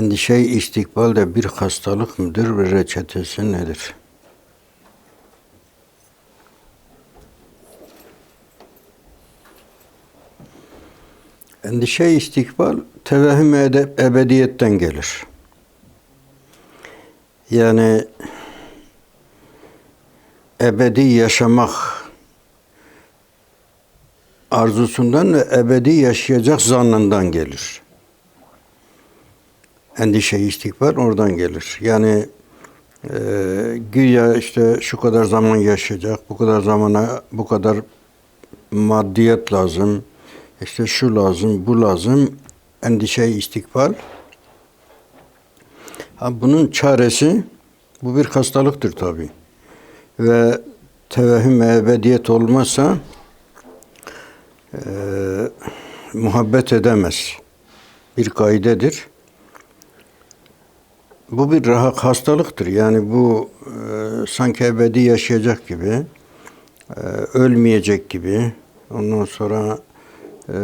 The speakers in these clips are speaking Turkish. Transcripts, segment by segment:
Endişe istikbal de bir hastalık mıdır ve reçetesi nedir? Endişe istikbal tevehüm edep ebediyetten gelir. Yani ebedi yaşamak arzusundan ve ebedi yaşayacak zannından gelir. Endişe istikbal oradan gelir. Yani e, güya işte şu kadar zaman yaşayacak, bu kadar zamana bu kadar maddiyet lazım, işte şu lazım, bu lazım, endişe istikbal. Ha, bunun çaresi, bu bir hastalıktır tabi. Ve tevehüm ebediyet olmazsa e, muhabbet edemez. Bir kaidedir. Bu bir rahat hastalıktır. Yani bu e, sanki ebedi yaşayacak gibi, e, ölmeyecek gibi. Ondan sonra e,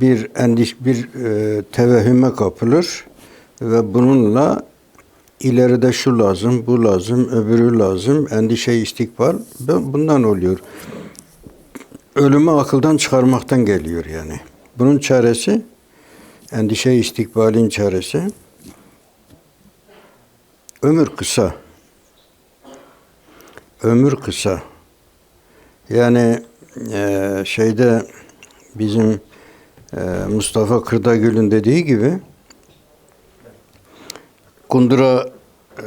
bir endiş bir e, tevehüme kapılır ve bununla ileride şu lazım, bu lazım, öbürü lazım, endişe istikbal bundan oluyor. Ölümü akıldan çıkarmaktan geliyor yani. Bunun çaresi endişe istikbalin çaresi ömür kısa. Ömür kısa. Yani e, şeyde bizim e, Mustafa Kırdagül'ün dediği gibi kundura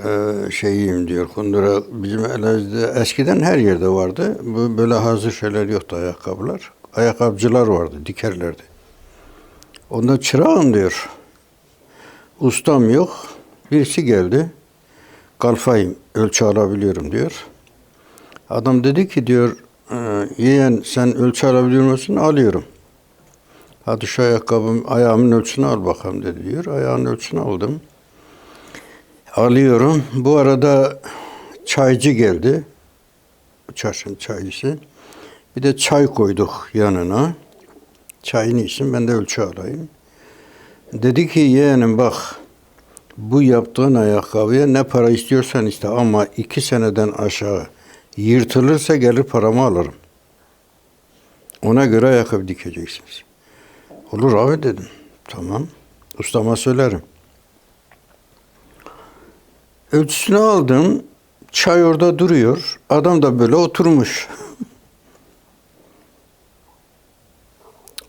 e, şeyiyim diyor. Kundura bizim Elazığ'da eskiden her yerde vardı. Bu böyle hazır şeyler yoktu ayakkabılar. Ayakkabıcılar vardı, dikerlerdi. Onda çırağım diyor. Ustam yok. Birisi geldi. Kalfayım, ölçü alabiliyorum diyor. Adam dedi ki diyor, "Ee, yeğen sen ölçü alabiliyor musun? Alıyorum. Hadi şu ayakkabım, ayağımın ölçüsünü al bakalım dedi diyor. Ayağının ölçüsünü aldım. Alıyorum. Bu arada çaycı geldi. Çarşının çaycısı. Bir de çay koyduk yanına. Çayını içsin ben de ölçü alayım. Dedi ki yeğenim bak bu yaptığın ayakkabıya ne para istiyorsan iste ama iki seneden aşağı yırtılırsa gelir paramı alırım. Ona göre ayakkabı dikeceksiniz. Olur abi dedim. Tamam. Ustama söylerim. Ölçüsünü aldım. Çay orada duruyor. Adam da böyle oturmuş.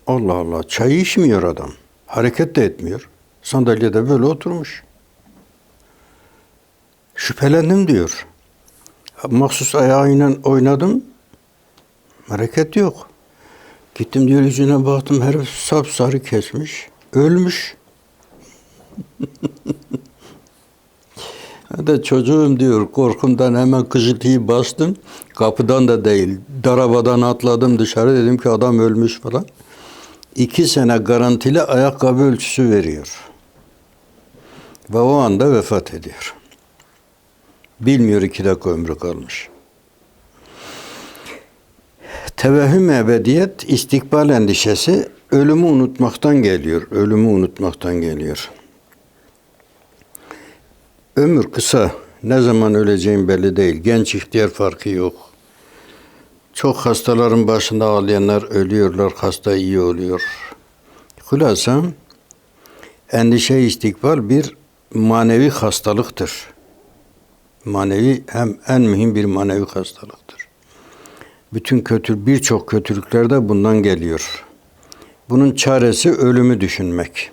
Allah Allah. Çay içmiyor adam. Hareket de etmiyor. Sandalyede böyle oturmuş. Şüphelendim diyor. Mahsus ayağıyla oynadım. Hareket yok. Gittim diyor yüzüne baktım herif sapsarı kesmiş. Ölmüş. De çocuğum diyor korkumdan hemen kıcırtıyı bastım. Kapıdan da değil. Darabadan atladım dışarı dedim ki adam ölmüş falan. İki sene garantili ayakkabı ölçüsü veriyor. Ve o anda vefat ediyor. Bilmiyor iki dakika ömrü kalmış. Tevehüm ebediyet, istikbal endişesi ölümü unutmaktan geliyor. Ölümü unutmaktan geliyor. Ömür kısa. Ne zaman öleceğim belli değil. Genç ihtiyar farkı yok. Çok hastaların başında ağlayanlar ölüyorlar, hasta iyi oluyor. Hulasa endişe istikbal bir manevi hastalıktır. Manevi hem en mühim bir manevi hastalıktır. Bütün kötü birçok kötülükler de bundan geliyor. Bunun çaresi ölümü düşünmek.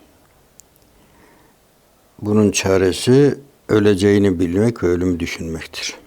Bunun çaresi öleceğini bilmek ve ölümü düşünmektir.